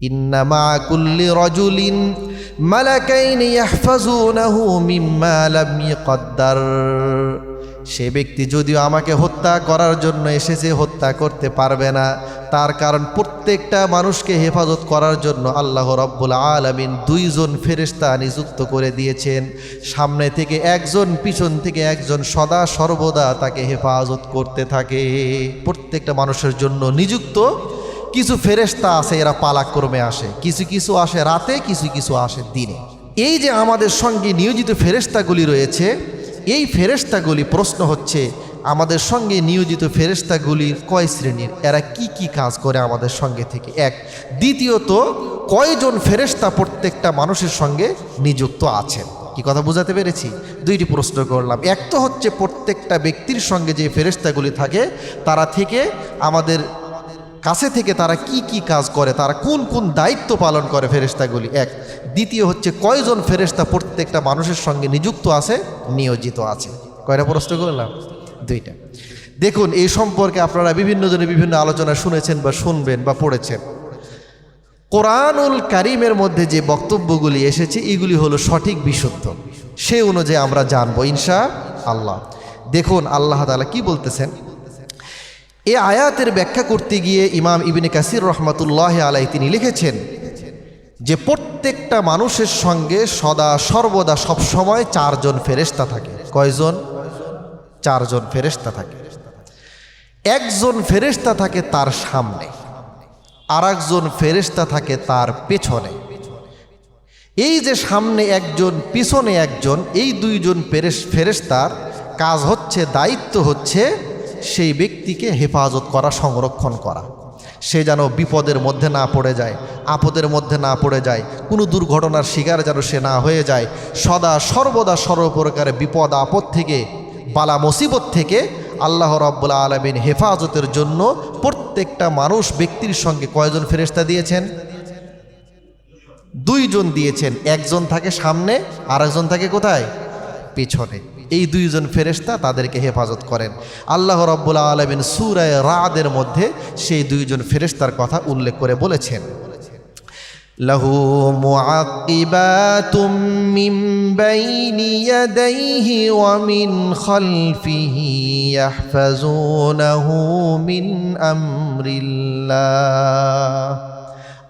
ইন্নামা কুল্লি রজুলিন মালাকাইন ইয়াহফাজুনাহু মিম্মা লাম ইয়াকদ্দার সে ব্যক্তি যদিও আমাকে হত্যা করার জন্য এসেছে, হত্যা করতে পারবে না। তার কারণ প্রত্যেকটা মানুষকে হেফাজত করার জন্য আল্লাহ রব্বুল আলমিন দুইজন ফেরেস্তা নিযুক্ত করে দিয়েছেন। সামনে থেকে একজন, পিছন থেকে একজন সদা সর্বদা তাকে হেফাজত করতে থাকে। প্রত্যেকটা মানুষের জন্য নিযুক্ত কিছু ফেরেস্তা আছে, এরা পালাক্রমে আসে। কিছু কিছু আসে রাতে, কিছু কিছু আসে দিনে। এই যে আমাদের সঙ্গে নিয়োজিত ফেরেস্তাগুলি রয়েছে, এই ফেরেস্তাগুলি প্রশ্ন হচ্ছে, আমাদের সঙ্গে নিয়োজিত ফেরেস্তাগুলির কয় শ্রেণির? এরা কি কি কাজ করে আমাদের সঙ্গে থেকে? এক, দ্বিতীয়ত, কয়জন ফেরেস্তা প্রত্যেকটা মানুষের সঙ্গে নিযুক্ত আছেন কি কথা বোঝাতে পেরেছি? দুইটি প্রশ্ন করলাম। এক তো হচ্ছে প্রত্যেকটা ব্যক্তির সঙ্গে যে ফেরেস্তাগুলি থাকে, তারা থেকে আমাদের কাছে থেকে তারা কি কি কাজ করে, তারা কোন কোন দায়িত্ব পালন করে ফেরেস্তাগুলি এক, দ্বিতীয় হচ্ছে কয়জন ফেরেস্তা প্রত্যেকটা মানুষের সঙ্গে নিযুক্ত আছে, নিয়োজিত আছে? কয়টা প্রশ্ন করলাম? দুইটা। দেখুন, এই সম্পর্কে আপনারা বিভিন্ন জনে বিভিন্ন আলোচনা শুনেছেন বা শুনবেন বা পড়েছেন। কোরআনুল কারিমের মধ্যে যে বক্তব্যগুলি এসেছে, এগুলি হলো সঠিক বিশুদ্ধ। সে অনুযায়ী আমরা জানব, ইনশা আল্লাহ। দেখুন, আল্লাহ তালা কি বলতেছেন? এ আয়াতের ব্যাখ্যা করতে গিয়ে ইমাম ইবিনে কাসির রহমতুল্লাহ আলাই তিনি লিখেছেন যে প্রত্যেকটা মানুষের সঙ্গে সদা সর্বদা সবসময় চারজন ফেরেস্তা থাকে। কয়জন? চারজন ফেরেস্তা থাকে। একজন ফেরেস্তা থাকে তার সামনে আর একজন ফেরেস্তা থাকে তার পেছনে। এই যে সামনে একজন, পিছনে একজন, এই দুইজন ফেরেস ফেরেস্তার কাজ হচ্ছে, দায়িত্ব হচ্ছে সেই ব্যক্তিকে হেফাজত করা, সংরক্ষণ করা। সে যেন বিপদের মধ্যে না পড়ে যায়, আপদের মধ্যে না পড়ে যায়, কোনো দুর্ঘটনার শিকার যেন সে না হয়ে যায়, সদা সর্বদা সর্বপ্রকারে বিপদ, আপদ থেকে, বালা মুসিবত থেকে আল্লাহ রব্বুল্লা আলমিন হেফাজতের জন্য প্রত্যেকটা মানুষ ব্যক্তির সঙ্গে কয়জন ফেরেস্তা দিয়েছেন? দুইজন দিয়েছেন। একজন থাকে সামনে আর একজন থাকে কোথায়? পেছনে। এই দুইজন ফেরেস্তা তাদেরকে হেফাজত করেন। আল্লাহ রব্বুল্লা আলমিন সুরায় রাদের মধ্যে সেই দুইজন ফেরেস্তার কথা উল্লেখ করে বলেছেন। মুআকিবাতুম মিন বাইনি ইয়াদাইহি ওয়া মিন খালফিহি ইয়াহফাজুনাহু মিন আমরিল্লাহ।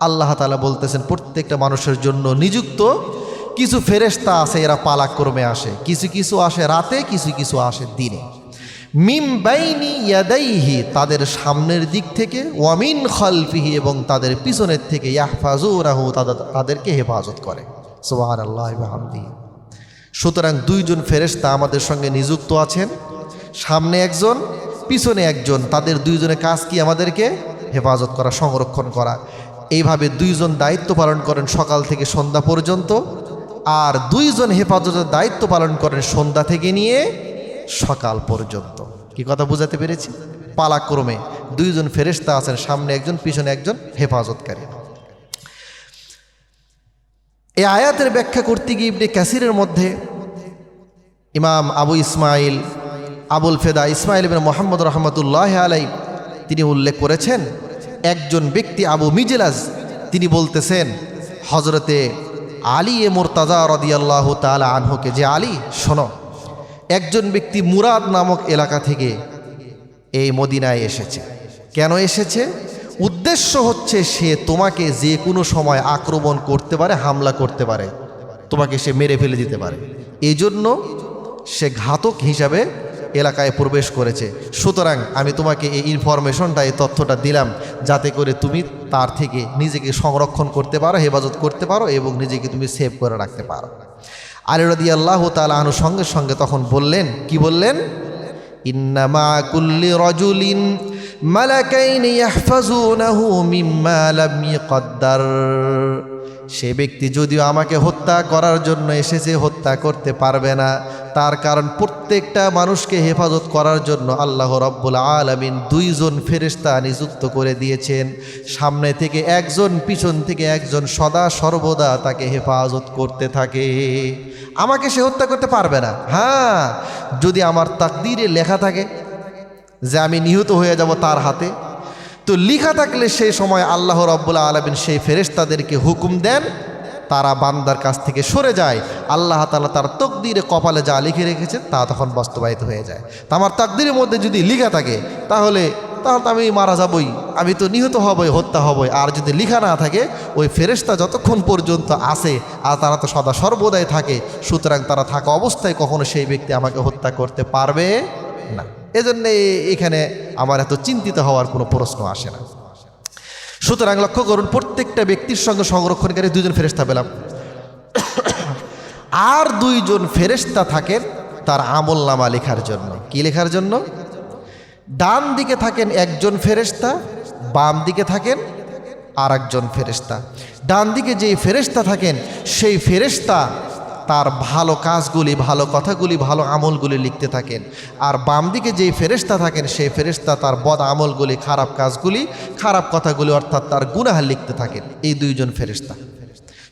আল্লাহ তাআলা বলতেছেন, প্রত্যেকটা মানুষের জন্য নিযুক্ত কিছু ফেরেস্তা আছে, এরা পালাক্রমে আসে। কিছু কিছু আসে রাতে, কিছু কিছু আসে দিনে। মিম বাইনি ইয়াদাইহি, তাদের সামনের দিক থেকে ওয়ামিন খালফিহি, এবং তাদের পিছনের থেকে ইয়াহফাজুরাহু তাদের তাদেরকে হেফাজত করে। সোহান আল্লাহ হামদি সুতরাং দুইজন ফেরেস্তা আমাদের সঙ্গে নিযুক্ত আছেন। সামনে একজন, পিছনে একজন, তাদের দুইজনের কাজ কি আমাদেরকে হেফাজত করা, সংরক্ষণ করা? এইভাবে দুইজন দায়িত্ব পালন করেন সকাল থেকে সন্ধ্যা পর্যন্ত। আর দুইজন হেফাজতের দায়িত্ব পালন করেন সন্ধ্যা থেকে নিয়ে সকাল পর্যন্ত। কি কথা বুঝাতে পেরেছি? পালাক্রমে দুইজন ফেরেস্তা আছেন, সামনে একজন, পিছনে একজন হেফাজতকারী। এই আয়াতের ব্যাখ্যা করতে গিয়ে ইবনে ক্যাসিরের মধ্যে ইমাম আবু ইসমাইল, আবুল ফেদা, ইসমাইল ইবিন মোহাম্মদ রহমতুল্লাহ আলাই তিনি উল্লেখ করেছেন, একজন ব্যক্তি আবু মিজেলাজ, তিনি বলতেছেন হজরতে আলী এ মোরতাজা রদিয়াল্লাহ তালা আনহুকে, যে আলী, শোনো, একজন ব্যক্তি মুরাদ নামক এলাকা থেকে এই মদিনায় এসেছে। কেন এসেছে? উদ্দেশ্য হচ্ছে সে তোমাকে যে কোনো সময় আক্রমণ করতে পারে, হামলা করতে পারে, তোমাকে সে মেরে ফেলে দিতে পারে। এই সে ঘাতক হিসাবে এলাকায় প্রবেশ করেছে। সুতরাং আমি তোমাকে এই ইনফরমেশনটা এই তথ্যটা দিলাম যাতে করে তুমি তার থেকে নিজেকে সংরক্ষণ করতে পারো, হেফাজত করতে পারো এবং নিজেকে তুমি সেভ করে রাখতে পারো। আলী রদি আল্লাহ তালাহনু সঙ্গে সঙ্গে তখন বললেন, কি বললেন? ইন্নামা কুল্লি রজুলিন মালাকাইন ইয়াহফাজুনাহু মিম্মা লাম ইয়াকদ্দার সে ব্যক্তি যদিও আমাকে হত্যা করার জন্য এসেছে, হত্যা করতে পারবে না। তার কারণ প্রত্যেকটা মানুষকে হেফাজত করার জন্য আল্লাহ রব্বুল আলমিন দুইজন ফেরেস্তা নিযুক্ত করে দিয়েছেন। সামনে থেকে একজন, পিছন থেকে একজন সদা সর্বদা তাকে হেফাজত করতে থাকে। আমাকে সে হত্যা করতে পারবে না। হ্যাঁ যদি আমার তাকদিরে লেখা থাকে যে আমি নিহত হয়ে যাব তার হাতে তো লিখা থাকলে সেই সময় আল্লাহ রব্বুল্লা আলমিন সেই ফেরেশতাদেরকে হুকুম দেন, তারা বান্দার কাছ থেকে সরে যায়। আল্লাহ তালা তার তকদিরে কপালে যা লিখে রেখেছে তা তখন বাস্তবায়িত হয়ে যায়। তা আমার তাকদিরের মধ্যে যদি লিখা থাকে, তাহলে তাহলে তো আমি মারা যাবই, আমি তো নিহত হবই, হত্যা হবই। আর যদি লিখা না থাকে, ওই ফেরেশতা যতক্ষণ পর্যন্ত আসে আর তারা তো সদা সর্বদাই থাকে, সুতরাং তারা থাকা অবস্থায় কখনো সেই ব্যক্তি আমাকে হত্যা করতে পারবে না। এজন্যে এখানে আমার এত চিন্তিত হওয়ার কোনো প্রশ্ন আসে না। সুতরাং লক্ষ্য করুন, প্রত্যেকটা ব্যক্তির সঙ্গে সংরক্ষণকারী দুজন ফেরেস্তা পেলাম। আর দুইজন ফেরেস্তা থাকেন তার আমল নামা লেখার জন্য। কি লেখার জন্য? ডান দিকে থাকেন একজন ফেরেস্তা বাম দিকে থাকেন আর একজন ফেরেস্তা ডান দিকে যেই ফেরেস্তা থাকেন, সেই ফেরেস্তা তার ভালো কাজগুলি, ভালো কথাগুলি, ভালো আমলগুলি লিখতে থাকেন। আর বাম দিকে যেই ফেরেস্তা থাকেন, সেই ফেরেস্তা তার বদ আমলগুলি, খারাপ কাজগুলি, খারাপ কথাগুলি অর্থাৎ তার গুনাহা লিখতে থাকেন। এই দুইজন ফেরেস্তা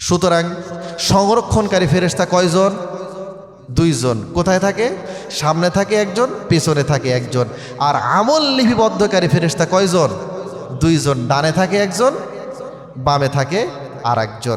সুতরাং সংরক্ষণকারী ফেরেস্তা কয়জন? দুইজন। কোথায় থাকে? সামনে থাকে একজন, পেছনে থাকে একজন। আর আমল লিপিবদ্ধকারী ফেরেস্তা কয়জন? দুইজন। ডানে থাকে একজন, বামে থাকে আর একজন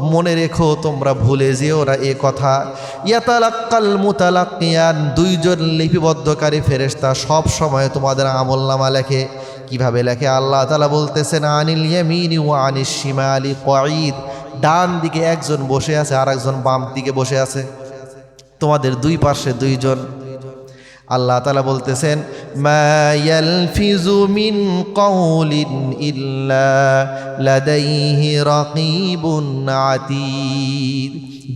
মনে রেখো, তোমরা ভুলে যেও না এ কথা। ইয়াতালাক্কাল মুতালাক্কিয়ান, দুইজন লিপিবদ্ধকারী ফেরেশতা সব সময় তোমাদের আমল নামা লেখে। কীভাবে লেখে? আল্লাহ তালা বলতেছেন, আনিল ইয়ামিনি ওয়া আনিস শিমালি কঈদ। ডান দিকে একজন বসে আছে আর একজন বাম দিকে বসে আছে। তোমাদের দুই পাশে দুইজন আল্লাহ তালা বলতেছেন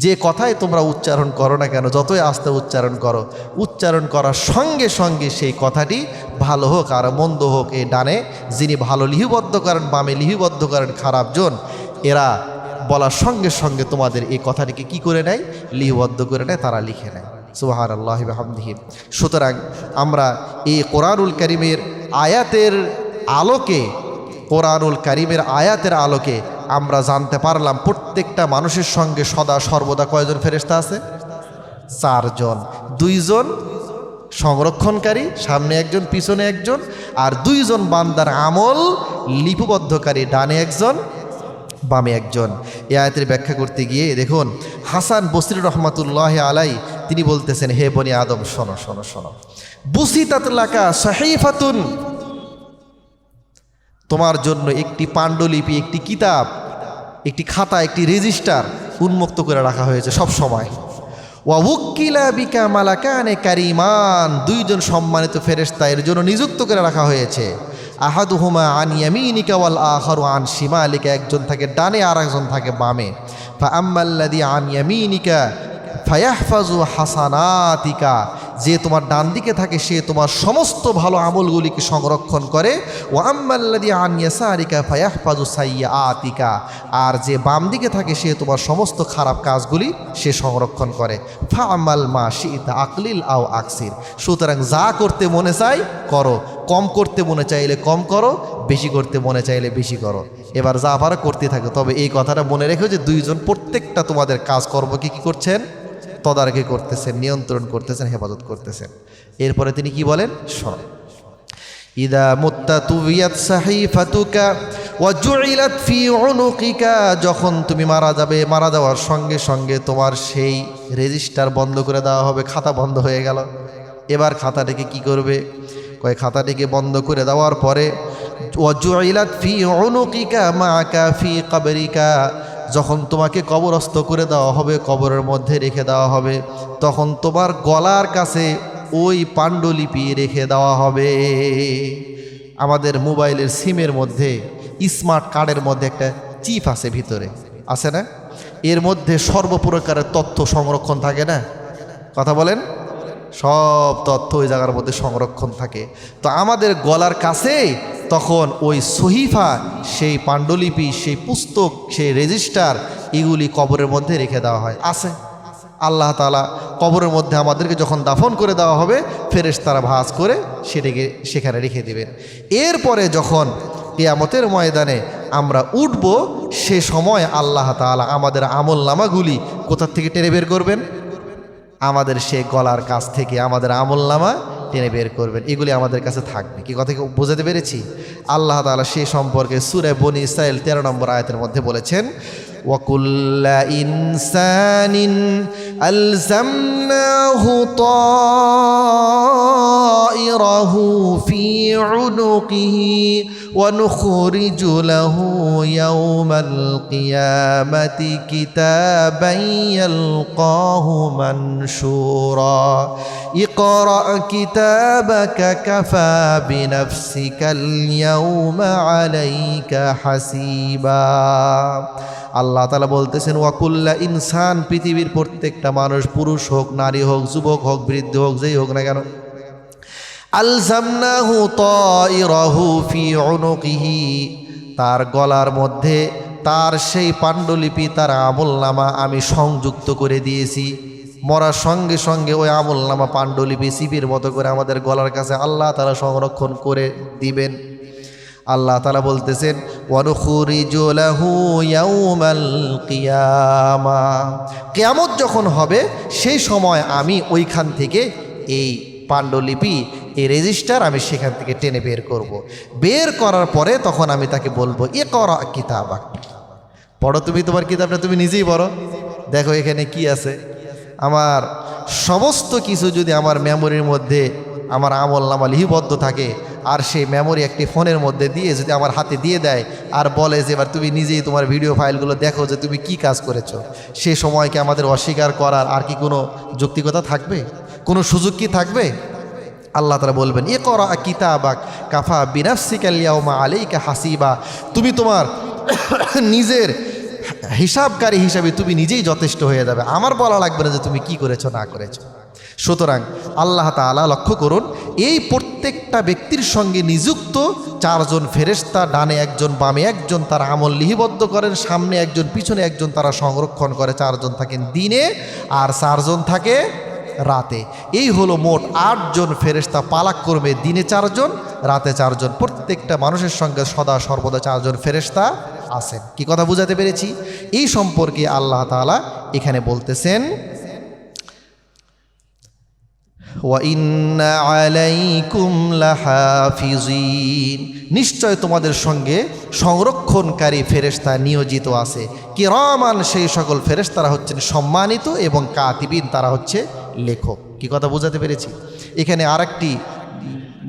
যে কথাই তোমরা উচ্চারণ করো না কেন, যতই আস্তে উচ্চারণ করো, উচ্চারণ করার সঙ্গে সঙ্গে সেই কথাটি ভালো হোক আর মন্দ হোক এ ডানে, যিনি ভালো লিহিবদ্ধ করেন, বামে লিহিবদ্ধ করেন খারাপজন এরা বলার সঙ্গে সঙ্গে তোমাদের এই কথাটিকে কি করে নেয়? লিহিবদ্ধ করে নেয়, তারা লিখে নেয়। সুবাহার আল্লাহ হামদিহিম সুতরাং আমরা এই কোরআনুল করিমের আয়াতের আলোকে, কোরআনুল করিমের আয়াতের আলোকে আমরা জানতে পারলাম প্রত্যেকটা মানুষের সঙ্গে সদা সর্বদা কয়জন ফেরেস্তা আছে? চারজন। দুইজন সংরক্ষণকারী, সামনে একজন, পিছনে একজন, আর দুইজন বান্দার আমল লিপিবদ্ধকারী, ডানে একজন, বামে একজন। এ আয়াতের ব্যাখ্যা করতে গিয়ে দেখুন, হাসান বসির রহমাতুল্লাহ আলাই তিনি বলতেছেন, হে বনি আদম, শোনো শোনো শোনো। বুসি তাতলাকা সাহিফাতুন। তোমার জন্য একটি পাণ্ডুলিপি, একটি কিতাব, একটি খাতা, একটি রেজিস্টার উন্মুক্ত করে রাখা হয়েছে সব সময়। ওয়াবুকিলা বিকা মালাকানে কারিমান। দুইজন সম্মানিত ফেরেস্তা এর জন্য নিযুক্ত করে রাখা হয়েছে। আহাদুহুমা আন ইয়ামিনিকা ওয়াল আখারু আন শিমালিকা। একজন থাকে ডানে আর একজন থাকে বামে। ফা আম্মাল্লাদি আন ইয়ামিনিকা ফায়াহফাজু হাসানাতিকা, যে তোমার ডান দিকে থাকে, সে তোমার সমস্ত ভালো আমলগুলিকে সংরক্ষণ করে। ও আম্মাল্লাদি আন ইয়াসারিকা ফায়াহফাজু সাইয়া আতিকা আর যে বাম দিকে থাকে, সে তোমার সমস্ত খারাপ কাজগুলি সে সংরক্ষণ করে। ফা আমাল মা শীতা আকলিল আও আকসির, সুতরাং যা করতে মনে চাই করো। কম করতে মনে চাইলে কম করো, বেশি করতে মনে চাইলে বেশি করো। এবার যা পারো করতে থাকে। তবে এই কথাটা মনে রেখো যে দুইজন প্রত্যেকটা তোমাদের কাজকর্মকে কী করছেন? তদারকি করতেছেন, নিয়ন্ত্রণ করতেছেন, হেফাজত করতেছেন। এরপরে তিনি কি বলেন? শোনো ইদা মুত্তা ফি যখন তুমি মারা যাবে, মারা যাওয়ার সঙ্গে সঙ্গে তোমার সেই রেজিস্টার বন্ধ করে দেওয়া হবে, খাতা বন্ধ হয়ে গেল। এবার খাতাটিকে কি করবে? কয়, খাতাটিকে বন্ধ করে দেওয়ার পরে ওয়াজুইলাত ফি উনুকিকা মাকা ফি কবরিকা যখন তোমাকে কবরস্থ করে দেওয়া হবে, কবরের মধ্যে রেখে দেওয়া হবে, তখন তোমার গলার কাছে ওই পাণ্ডুলিপি রেখে দেওয়া হবে। আমাদের মোবাইলের সিমের মধ্যে, স্মার্ট কার্ডের মধ্যে একটা চিপ আছে ভিতরে, আছে না? এর মধ্যে সর্বপ্রকারের তথ্য সংরক্ষণ থাকে না? কথা বলেন? সব তথ্য ওই জায়গার মধ্যে সংরক্ষণ থাকে। তো আমাদের গলার কাছে তখন ওই সহিফা, সেই পাণ্ডুলিপি, সেই পুস্তক, সেই রেজিস্টার এগুলি কবরের মধ্যে রেখে দেওয়া হয়। আছে। আল্লাহ তালা কবরের মধ্যে আমাদেরকে যখন দাফন করে দেওয়া হবে ফেরেশ তারা ভাঁজ করে সেটাকে সেখানে রেখে দেবেন এরপরে যখন কেয়ামতের ময়দানে আমরা উঠব, সে সময় আল্লাহ তালা আমাদের আমল নামাগুলি কোথার থেকে টেনে বের করবেন? আমাদের সে গলার কাছ থেকে আমাদের আমল নামা টেনে বের করবেন। এগুলি আমাদের কাছে থাকবে। কি কথা বোঝাতে পেরেছি? আল্লাহ তালা সে সম্পর্কে সুরে বনি ইসরায়েল তেরো নম্বর আয়তের মধ্যে বলেছেন, ওয়াকুল্লা ইনসানিন তাইরাহু ফি উনুকিহি ونخرج له يوم القيامة كتابا يلقاه منشورا اقرأ كتابك كفى بنفسك اليوم عليك حسيبا আল্লাহ তালা বলতেছেন ওয়াকুল্লা ইনসান পৃথিবীর প্রত্যেকটা মানুষ পুরুষ হোক নারী হোক যুবক হোক বৃদ্ধ হোক যেই হোক না কেন আলজামনাহু তাইরাহু ফি উনুকিহি। তার গলার মধ্যে তার সেই পাণ্ডুলিপি, তার আমলনামা আমি সংযুক্ত করে দিয়েছি। মরার সঙ্গে সঙ্গে ওই আমলনামা পাণ্ডুলিপি সিপির মতো করে আমাদের গলার কাছে আল্লাহ তারা সংরক্ষণ করে দিবেন। আল্লাহ তালা বলতেছেন কিয়ামত যখন হবে, সেই সময় আমি ওইখান থেকে এই পাণ্ডুলিপি এই রেজিস্টার আমি সেখান থেকে টেনে বের করব। বের করার পরে তখন আমি তাকে বলব এ করা কিতাব। পড়ো তুমি তোমার কিতাবটা, তুমি নিজেই পড়ো। দেখো এখানে কি আছে। আমার সমস্ত কিছু যদি আমার মেমোরির মধ্যে, আমার আমল নামা লিপিবদ্ধ থাকে, আর সেই মেমোরি একটি ফোনের মধ্যে দিয়ে যদি আমার হাতে দিয়ে দেয়, আর বলে যে, এবার তুমি নিজেই তোমার ভিডিও ফাইলগুলো দেখো যে তুমি কি কাজ করেছ। সে সময়কে আমাদের অস্বীকার করার আর কি কোনো যৌক্তিকতা থাকবে? কোনো সুযোগ কি থাকবে? আল্লাহ তারা বলবেন এ করা কিতাবাক কাফা বিনাফসিকালিয়াউমা আলাইকা হাসিবা। তুমি তোমার নিজের হিসাবকারী হিসাবে তুমি নিজেই যথেষ্ট হয়ে যাবে। আমার বলা লাগবে না যে তুমি কি করেছ, না করেছ। সুতরাং আল্লাহ তাআলা লক্ষ্য করুন, এই প্রত্যেকটা ব্যক্তির সঙ্গে নিযুক্ত চারজন ফেরেশতা ডানে একজন বামে একজন তারা আমল লিহিবদ্ধ করেন, সামনে একজন, পিছনে একজন তারা সংরক্ষণ করে, চারজন থাকেন দিনে, আর চারজন থাকে রাতে। এই হলো মোট আটজন ফেরেস্তা পালাক্রমে দিনে চারজন, রাতে চারজন। প্রত্যেকটা মানুষের সঙ্গে সদা সর্বদা চারজন ফেরেস্তা আসেন কি কথা বুঝাতে পেরেছি? এই সম্পর্কে আল্লাহ তালা এখানে বলতেছেন নিশ্চয় তোমাদের সঙ্গে সংরক্ষণকারী ফেরেস্তা নিয়োজিত আছে। কিরমান সেই সকল ফেরেস্তারা হচ্ছেন সম্মানিত এবং কাতিবিন, তারা হচ্ছে লেখক। কি কথা বোঝাতে পেরেছি? এখানে আরেকটি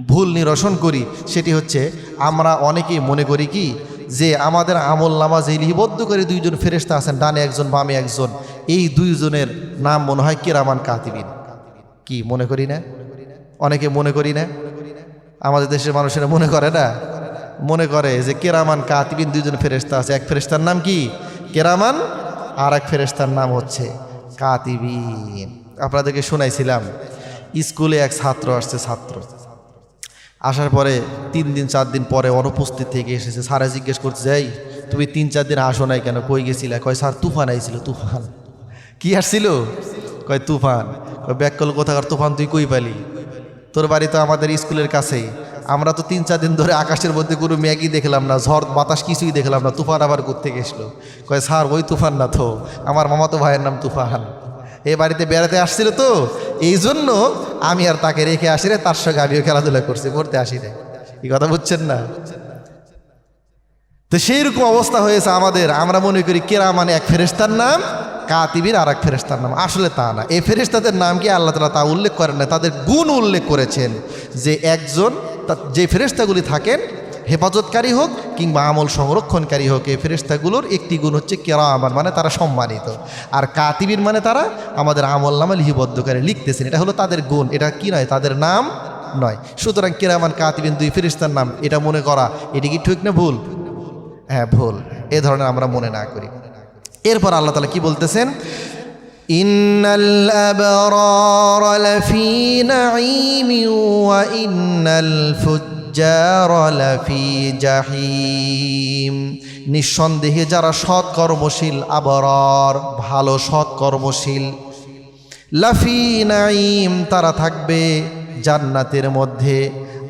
ভুল নিরসন করি, সেটি হচ্ছে আমরা অনেকেই মনে করি কি, যে আমাদের আমল নামাজ এই লিপিবদ্ধ করে দুইজন ফেরেশতা আছেন, ডানে একজন, বামে একজন। এই দুইজনের নাম মনে হয় কেরামান কাতিবিন। কি মনে করি না? অনেকে মনে করি না? আমাদের দেশের মানুষেরা মনে করে না? মনে করে যে কেরামান কাতিবিন দুইজন ফেরেস্তা আছে। এক ফেরেস্তার নাম কি? কেরামান আর এক ফেরেস্তার নাম হচ্ছে কাতিবিন। আপনাদেরকে শোনাইছিলাম, স্কুলে এক ছাত্র আসছে, ছাত্র। আসার পরে তিন দিন, চার দিন পরে অনুপস্থিত থেকে এসেছে, স্যারে জিজ্ঞেস করতে যাই তুমি তিন, চার দিন আসো নাই কেন? কই গেছিলে? কয়, স্যার, তুফান আইছিল, তুফান। কি আসছিল? কয়, তুফান। কয় ব্যাককল কোথাকার, তুফান তুই কই পালি? তোর বাড়ি তো আমাদের স্কুলের কাছেই। আমরা তো তিন, চার দিন ধরে আকাশের মধ্যে কোনো ম্যাগি দেখলাম না, ঝড়, বাতাস কিছুই দেখলাম না, তুফান আবার থেকে এসলো? কয়, স্যার, ওই তুফান না তো, আমার মামা তো ভাইয়ের নাম তুফান। এ বাড়িতে বেড়াতে আসছিল তো এই জন্য আমি আর তাকে রেখে আসি রে তার সঙ্গে আমিও খেলাধুলা করছি, পড়তে আসি রে এই কথা বুঝছেন না? তো সেই রকম অবস্থা হয়েছে আমাদের। আমরা মনে করি কেরা মানে এক ফেরেস্তার নাম, কাতিবির আর এক ফেরেস্তার নাম। আসলে তা না। এই ফেরেস্তাদের নাম কি আল্লাহ তালা তা উল্লেখ করেন না? তাদের গুণ উল্লেখ করেছেন যে একজন যে ফেরেস্তাগুলি থাকেন হেফাজতকারী হোক কিংবা আমল সংরক্ষণকারী হোক, এই ফেরেস্তাগুলোর একটি গুণ হচ্ছে কেরা আমার মানে তারা সম্মানিত। আর কাতিবির মানে তারা আমাদের আমল নামে লিপিবদ্ধ করে লিখতেছেন। এটা হলো তাদের গুণ। এটা কি নয়? তাদের নাম নয়। সুতরাং কেরামান, কাতিবিন দুই ফেরিস্তার নাম, এটা মনে করা, এটা কি ঠিক না ভুল? হ্যাঁ ভুল। এ ধরনের আমরা মনে না করি। এরপর আল্লাহ তালা কি বলতেছেন? ইন্নাল ইন্নাল ফুজ্জার الفجار لفي জাহিম নিঃসন্দেহে যারা সৎ কর্মশীল আবরার ভালো সৎ কর্মশীল লাফি নাইম তারা থাকবে জান্নাতের মধ্যে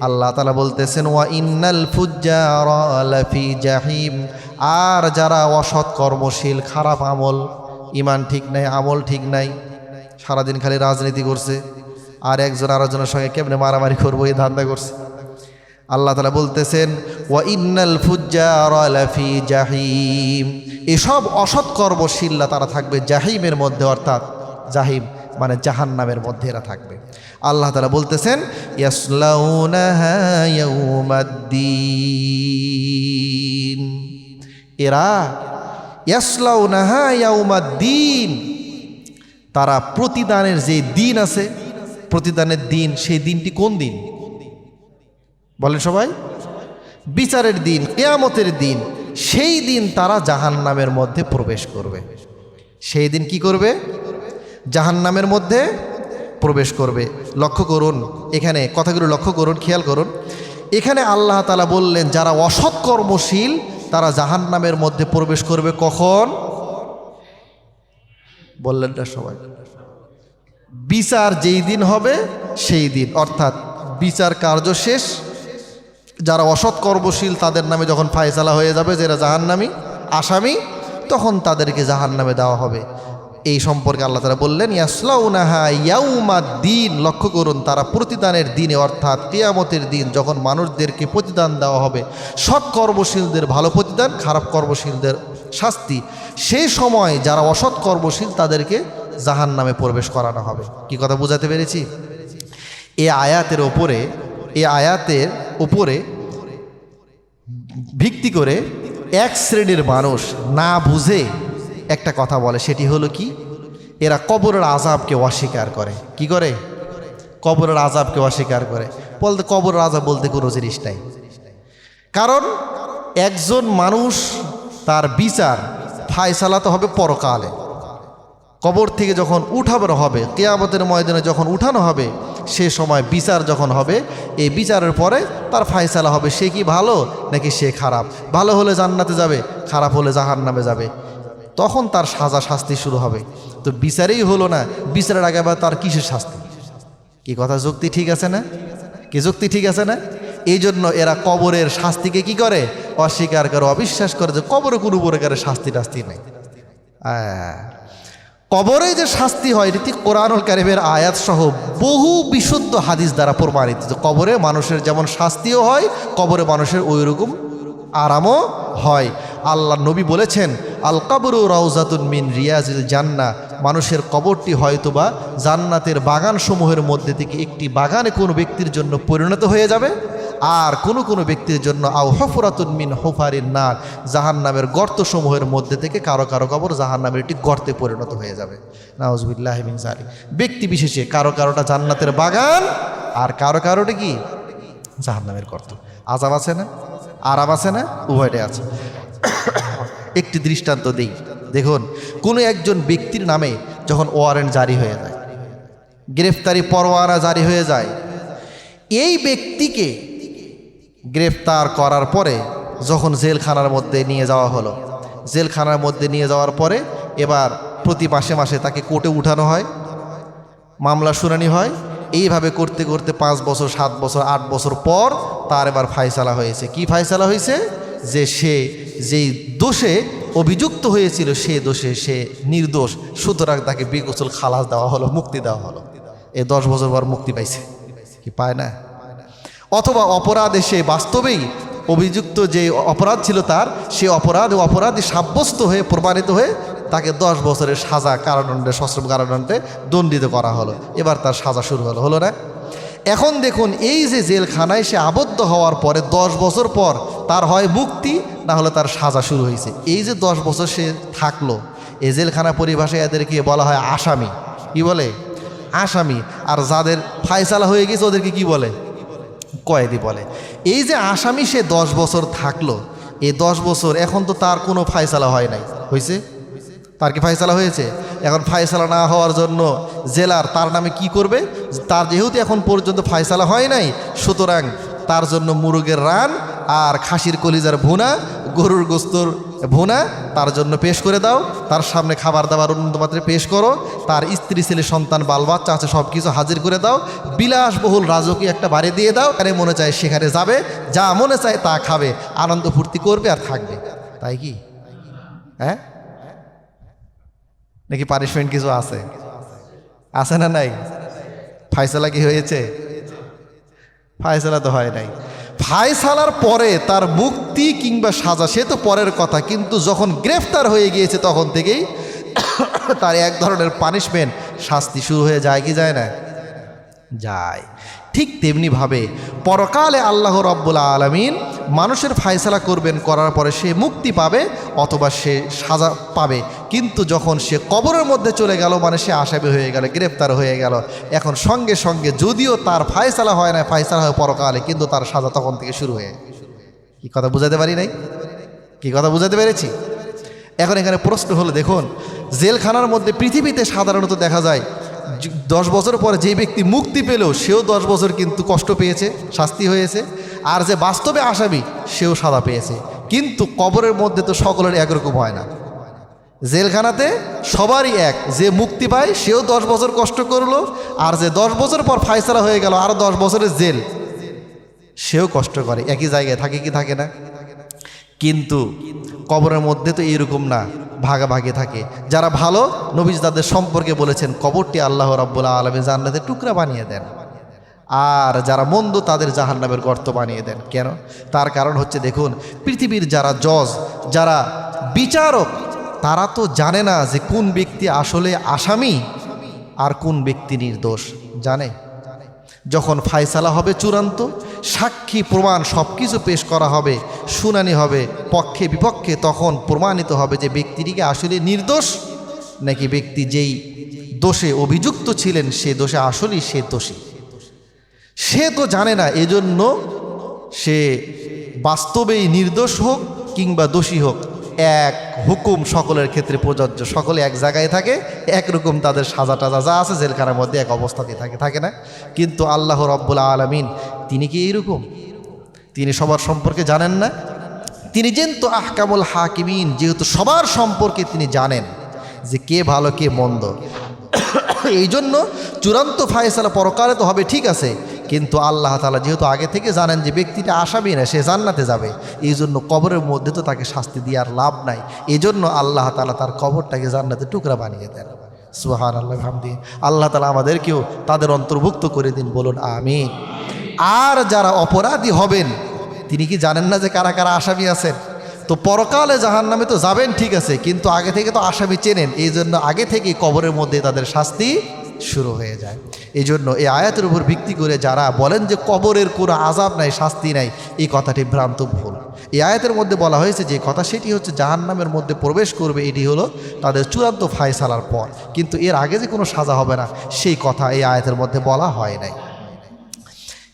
আল্লাহ তালা বলতেছেন ওয়া ইন্নাল ফুজ্জার লাফি জাহিম আর যারা অসৎ কর্মশীল খারাপ আমল ইমান ঠিক নাই আমল ঠিক নাই সারাদিন খালি রাজনীতি করছে আর একজন আরেকজনের সঙ্গে কেমনে মারামারি করবো এই ধান্দা করছে আল্লাহ তালা বলতেছেন, ওয়া ইন্নাল ফুজ্জার লাফি জাহিম। এসব অসৎ কর্মশীলরা তারা থাকবে জাহিমের মধ্যে, অর্থাৎ জাহিম মানে জাহান্নামের মধ্যে এরা থাকবে। আল্লাহ তালা বলতেছেন, ইয়াসলাউনাহা ইয়াউমাদ্দিন। এরা তারা প্রতিদানের যে দিন আছে, প্রতিদানের দিন, সেই দিনটি কোন দিন? বলেন সবাই। বিচারের দিন, কেয়ামতের দিন, সেই দিন তারা জাহান্নামের মধ্যে প্রবেশ করবে। সেই দিন কি করবে? জাহান্নামের মধ্যে প্রবেশ করবে। লক্ষ্য করুন, এখানে কথাগুলো লক্ষ্য করুন, খেয়াল করুন। এখানে আল্লাহ তালা বললেন, যারা অসৎ কর্মশীল, তারা জাহান্নামের মধ্যে প্রবেশ করবে কখন? বললেন না সবাই। বিচার যেই দিন হবে, সেই দিন। অর্থাৎ বিচার কার্য শেষ যারা অসৎ কর্মশীল, তাদের নামে যখন ফায়সালা হয়ে যাবে, যারা জাহান্নামি, আসামি, তখন তাদেরকে জাহান্নামে দেওয়া হবে। এই সম্পর্কে আল্লাহ তারা বললেন, ইয়াসলাউনাহা ইয়াউমা দিন লক্ষ্য করুন, তারা প্রতিদানের দিনে, অর্থাৎ কেয়ামতের দিন, যখন মানুষদেরকে প্রতিদান দেওয়া হবে, সৎ কর্মশীলদের ভালো প্রতিদান, খারাপ কর্মশীলদের শাস্তি। সেই সময় যারা অসৎ কর্মশীল, তাদেরকে জাহান নামে প্রবেশ করানো হবে। কি কথা বুঝাতে পেরেছি? এ আয়াতের ওপরে, এ আয়াতের উপরে ভিত্তি করে এক শ্রেণির মানুষ না বুঝে একটা কথা বলে, সেটি হলো কি? এরা কবরের আজাবকে অস্বীকার করে। কি করে? কবরের আজাবকে অস্বীকার করে। বলতে কবরের আজাব বলতে কোনো জিনিস নাই। কারণ একজন মানুষ তার বিচার ফায়সালা তো হবে পরকালে। কবর থেকে যখন উঠানো হবে, কেয়ামতের ময়দানে যখন উঠানো হবে সে সময় বিচার যখন হবে, এই বিচারের পরে তার ফায়সালা হবে, সে কি ভালো নাকি সে খারাপ? ভালো হলে জান্নাতে যাবে, খারাপ হলে জাহান নামে যাবে। তখন তার সাজা শাস্তি শুরু হবে। তো বিচারেই হলো না, বিচারের আগে আবার তার কিসের শাস্তি? কি কথা, যুক্তি ঠিক আছে না? কি যুক্তি ঠিক আছে না? এই জন্য এরা কবরের শাস্তিকে কি করে? অস্বীকার করে, অবিশ্বাস করে যে কবরে কোনো প্রকারের শাস্তি টাস্তি নেই কবরে যে শাস্তি হয়, এটি কোরআনুল কারিমের আয়াত সহ বহু বিশুদ্ধ হাদিস দ্বারা প্রমাণিত। যে কবরে মানুষের যেমন শাস্তিও হয়, কবরে মানুষের ওই রকম আরামও হয়। আল্লাহ নবী বলেছেন আল কাবরু রাউজাতুন মিন রিয়াজিল জান্না মানুষের কবরটি হয়তোবা জান্নাতের বাগানসমূহের মধ্যে থেকে একটি বাগানে কোনো ব্যক্তির জন্য পরিণত হয়ে যাবে। আর কোনো কোনো ব্যক্তির জন্য আও হফরাতুন মিন হোফারিন নার জাহান নামের গর্তসমূহের মধ্যে থেকে কারও কারও কবর জাহান নামের একটি গর্তে পরিণত হয়ে যাবে। নাউজবিল্লাহ মিন জালি ব্যক্তি বিশেষে কারও কারোটা জান্নাতের বাগান, আর কারও কারোটা কি? জাহান নামের গর্ত। আজাব আছে না? আরাম আছে না? উভয়টাই আছে। একটি দৃষ্টান্ত দেই। দেখুন, কোনো একজন ব্যক্তির নামে যখন ওয়ারেন্ট জারি হয়ে যায়, গ্রেফতারি পরোয়ানা জারি হয়ে যায়, এই ব্যক্তিকে গ্রেফতার করার পরে যখন জেলখানার মধ্যে নিয়ে যাওয়া হলো। জেলখানার মধ্যে নিয়ে যাওয়ার পরে এবার প্রতি মাসে মাসে তাকে কোর্টে উঠানো হয়। মামলা শুনানি হয়। এইভাবে করতে করতে পাঁচ বছর, সাত বছর, আট বছর পর তার এবার ফায়সালা হয়েছে। কি ফায়সালা হয়েছে? যে সে যেই দোষে অভিযুক্ত হয়েছিল, সে দোষে সে নির্দোষ। সুতরাং তাকে বিকোচল খালাস দেওয়া হলো, মুক্তি দেওয়া হলো। এ দশ বছর পর মুক্তি পাইছে। কি পায় না? অথবা অপরাধে সে বাস্তবেই অভিযুক্ত যে অপরাধ ছিল তার, সে অপরাধ ও অপরাধী সাব্যস্ত হয়ে প্রমাণিত হয়ে তাকে দশ বছরের সাজা কারাদণ্ডে, সশ্রম কারাদণ্ডে দণ্ডিত করা হলো। এবার তার সাজা শুরু হলো হলো না? এখন দেখুন, এই যে জেলখানায় সে আবদ্ধ হওয়ার পরে দশ বছর পর তার হয় মুক্তি, না হলে তার সাজা শুরু হয়েছে। এই যে দশ বছর সে থাকল এই জেলখানা পরিভাষায় এদেরকে বলা হয় আসামি। কি বলে? আসামি। আর যাদের ফায়সালা হয়ে গেছে, ওদেরকে কি বলে? কয়েদি বলে। এই যে আসামি সে দশ বছর থাকল, এই দশ বছর এখন তো তার কোনো ফায়সালা হয় নাই। হয়েছে তার কি ফায়সালা হয়েছে? এখন ফায়সালা না হওয়ার জন্য জেলার তার নামে কি করবে? তার যেহেতু এখন পর্যন্ত ফায়সালা হয় নাই, সুতরাং তার জন্য মুরগের রান আর খাসির কলিজার ভুনা, গরুর গোস্তর ভুনা, তার জন্য পেশ করে দাও। তার সামনে খাবার দাবার উন্নত মাত্রায় পেশ করো। তার স্ত্রী, ছেলে, সন্তান, বাল, বাচ্চা আছে সব কিছু হাজির করে দাও। বিলাসবহুল রাজকীয় একটা বাড়ি দিয়ে দাও। এখানে মনে চায় সেখানে যাবে, যা মনে চায় তা খাবে, আনন্দ ফুর্তি করবে আর থাকবে। তাই কি? হ্যাঁ? নাকি পানিশমেন্ট কিছু আছে? আছে না নাই? ফাইসলা কি হয়েছে? ফায়সালা তো হয় নাই। ফায়সালার পরে তার মুক্তি কিংবা সাজা, সে তো পরের কথা, কিন্তু যখন গ্রেফতার হয়ে গিয়েছে তখন থেকেই তার এক ধরনের পানিশমেন্ট শাস্তি শুরু হয়ে যায়, কি যায় না? যায়। ঠিক তেমনিভাবে পরকালে আল্লাহ রব্বুল আলমিন মানুষের ফায়সালা করবেন, করার পরে সে মুক্তি পাবে অথবা সে সাজা পাবে। কিন্তু যখন সে কবরের মধ্যে চলে গেল মানে সে আসামি হয়ে গেল গ্রেপ্তার হয়ে গেল, এখন সঙ্গে সঙ্গে যদিও তার ফায়সালা হয় না ফায়সালা হয় পরকালে, কিন্তু তার সাজা তখন থেকে শুরু হয়ে কি কথা বুঝাতে পারি নাই? কি কথা বুঝাতে পেরেছি? এখন এখানে প্রশ্ন হলো, দেখুন, জেলখানার মধ্যে পৃথিবীতে সাধারণত দেখা যায় দশ বছর পরে যে ব্যক্তি মুক্তি পেল সেও দশ বছর কিন্তু কষ্ট পেয়েছে, শাস্তি হয়েছে। আর যে বাস্তবে আসামি, সেও সাদা পেয়েছে। কিন্তু কবরের মধ্যে তো সকলের একরকম হয় না। জেলখানাতে সবারই এক, যে মুক্তি পায়, সেও দশ বছর কষ্ট করল, আর যে দশ বছর পর ফায়সালা হয়ে গেল আরও দশ বছরের জেল, সেও কষ্ট করে। একই জায়গায় থাকে কি থাকে না? কিন্তু কবরের মধ্যে তো এইরকম না, ভাগাভাগি থাকে। যারা ভালো, নবীজ তাদের সম্পর্কে বলেছেন, কবরটি আল্লাহ রাব্বুল্লাহ আলমী জান্নাতের টুকরা বানিয়ে দেন। আর যারা মন্দ, তাদের জাহান্নামের গর্ত বানিয়ে দেন। কেন? তার কারণ হচ্ছে, দেখুন, পৃথিবীর যারা জজ, যারা বিচারক, তারা তো জানে না যে কোন ব্যক্তি আসলে আসামি আর কোন ব্যক্তি নির্দোষ। জানে? যখন ফায়সালা হবে চূড়ান্ত সাক্ষী, প্রমাণ সব কিছু পেশ করা হবে, শুনানি হবে, পক্ষে বিপক্ষে তখন প্রমাণিত হবে যে ব্যক্তিটিকে আসলে নির্দোষ নাকি ব্যক্তি যেই দোষে অভিযুক্ত ছিলেন সে দোষে আসলেই সে দোষী। সে তো জানে না, এজন্য সে বাস্তবেই নির্দোষ হোক কিংবা দোষী হোক, এক হুকুম সকলের ক্ষেত্রে প্রযোজ্য। সকলে এক জায়গায় থাকে একরকম তাদের সাজা টাজা যা আছে জেলখানার মধ্যে এক অবস্থাতে থাকে থাকে না? কিন্তু আল্লাহ রব্বুল আলমিন তিনি কি এইরকম তিনি সবার সম্পর্কে জানেন না? তিনি যেহেতু আহকামুল হাকিমিন, যেহেতু সবার সম্পর্কে তিনি জানেন যে কে ভালো, কে মন্দ। এই জন্য চূড়ান্ত ফায়সালা পরকালে তো হবে, ঠিক আছে। কিন্তু আল্লাহ তালা যেহেতু আগে থেকে জানেন যে ব্যক্তিটা আসামি না, সে জান্নাতে যাবে। এই জন্য কবরের মধ্যে তো তাকে শাস্তি দেওয়ার লাভ নাই। এই জন্য আল্লাহ তালা তার কবরটাকে জান্নাতে টুকরা বানিয়ে দেন। সুহান আল্লাহ হামদি আল্লাহ তালা আমাদেরকেও তাদের অন্তর্ভুক্ত করে দিন, বলুন, আমিন। আর যারা অপরাধী হবেন, তিনি কি জানেন না যে কারা কারা আসামি আছেন? তো পরকালে জাহান নামে তো যাবেন, ঠিক আছে, কিন্তু আগে থেকে তো আসামি চেনেন। এই জন্য আগে থেকেই কবরের মধ্যে তাদের শাস্তি শুরু হয়ে যায়। এই জন্য এই আয়াতের উপর ভিত্তি করে যারা বলেন যে কবরের কোনো আজাব নাই, শাস্তি নাই, এই কথাটি ভ্রান্ত ভুল। এই আয়াতের মধ্যে বলা হয়েছে যে কথা সেটি হচ্ছে জাহান নামের মধ্যে প্রবেশ করবে, এটি হলো তাদের চূড়ান্ত ফায়সালার পর। কিন্তু এর আগে যে কোনো সাজা হবে না, সেই কথা এই আয়াতের মধ্যে বলা হয় নাই।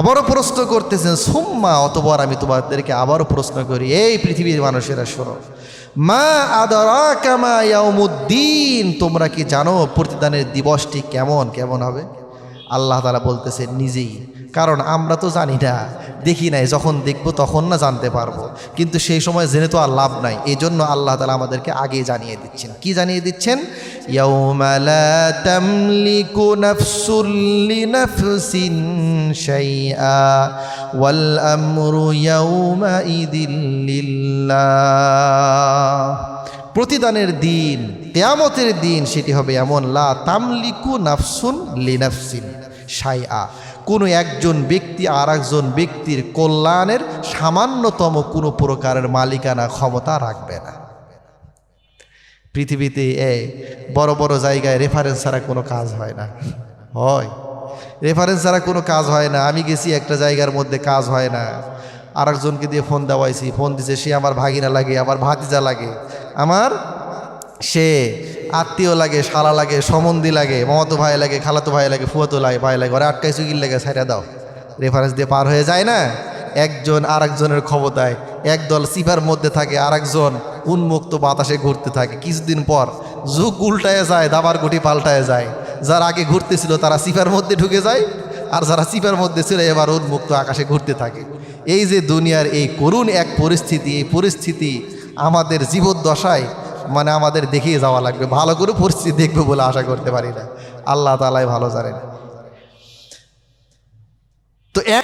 আবারও প্রশ্ন করতেছেন, সুম্মা অতবার আমি তোমাদেরকে আবারও প্রশ্ন করি, এই পৃথিবীর মানুষেরা শোনো, মা আদরা কামা ইয়াউমুদ্দিন তোমরা কি জানো প্রতিদানের দিবসটি কেমন কেমন হবে? আল্লাহ তালা বলতেছে নিজেই, কারণ আমরা তো জানি না, দেখি নাই, যখন দেখব তখন না জানতে পারব। কিন্তু সেই সময় জেনে তো আর লাভ নাই এই জন্য আল্লাহ তালা আমাদেরকে আগে জানিয়ে দিচ্ছেন। কি জানিয়ে দিচ্ছেন? তামলিকু নাফসুল লিনাফসিন শাইআ ওয়াল আমরু ইয়াউমা ইদিল লিল্লাহ প্রতিদানের দিন তেয়ামতের দিন সেটি হবে এমন, লা তামলিকু নাফসুন লিনাফসিন শাইআ। কোনো একজন ব্যক্তি আর একজন ব্যক্তির কল্যাণের সামান্যতম কোনো প্রকারের মালিকানা ক্ষমতা রাখবে না। পৃথিবীতে এ বড় বড় জায়গায় রেফারেন্স ছাড়া কোনো কাজ হয় না। হয়। রেফারেন্স ছাড়া কোনো কাজ হয় না। আমি গেছি একটা জায়গার মধ্যে, কাজ হয় না। আরেকজনকে দিয়ে ফোন দেওয়াইছি। ফোন দিছে, সে আমার ভাগিনা লাগে, আমার ভাতিজা লাগে, আমার সে আত্মীয় লাগে, শালা লাগে সমন্দি লাগে, মমতো ভাই লাগে, খালাতো ভাই লাগে, ফুয়াতো লাগে ভাই লাগে, ওরা আটকাই চুকিল লাগে সাইডা দাও। রেফারেন্স দিয়ে পার হয়ে যায় না। একজন আরেকজনের ক্ষমতায় একদল সিপার মধ্যে থাকে আর একজন উন্মুক্ত বাতাসে ঘুরতে থাকে। কিছুদিন পর যুগ উল্টায় যায়, দাবার গুটি পাল্টায় যায়। যারা আগে ঘুরতেছিল তারা সিপার মধ্যে ঢুকে যায়, আর যারা সিপার মধ্যে ছিল এবার উন্মুক্ত আকাশে ঘুরতে থাকে। এই যে দুনিয়ার এই করুণ এক পরিস্থিতি, এই পরিস্থিতি আমাদের জীবদ্দশায় মানে আমাদের দেখিয়ে যাওয়া লাগবে। ভালো করে পরিস্থিতি দেখবে বলে আশা করতে পারি না। আল্লাহ তালাই ভালো জানেন। তো এক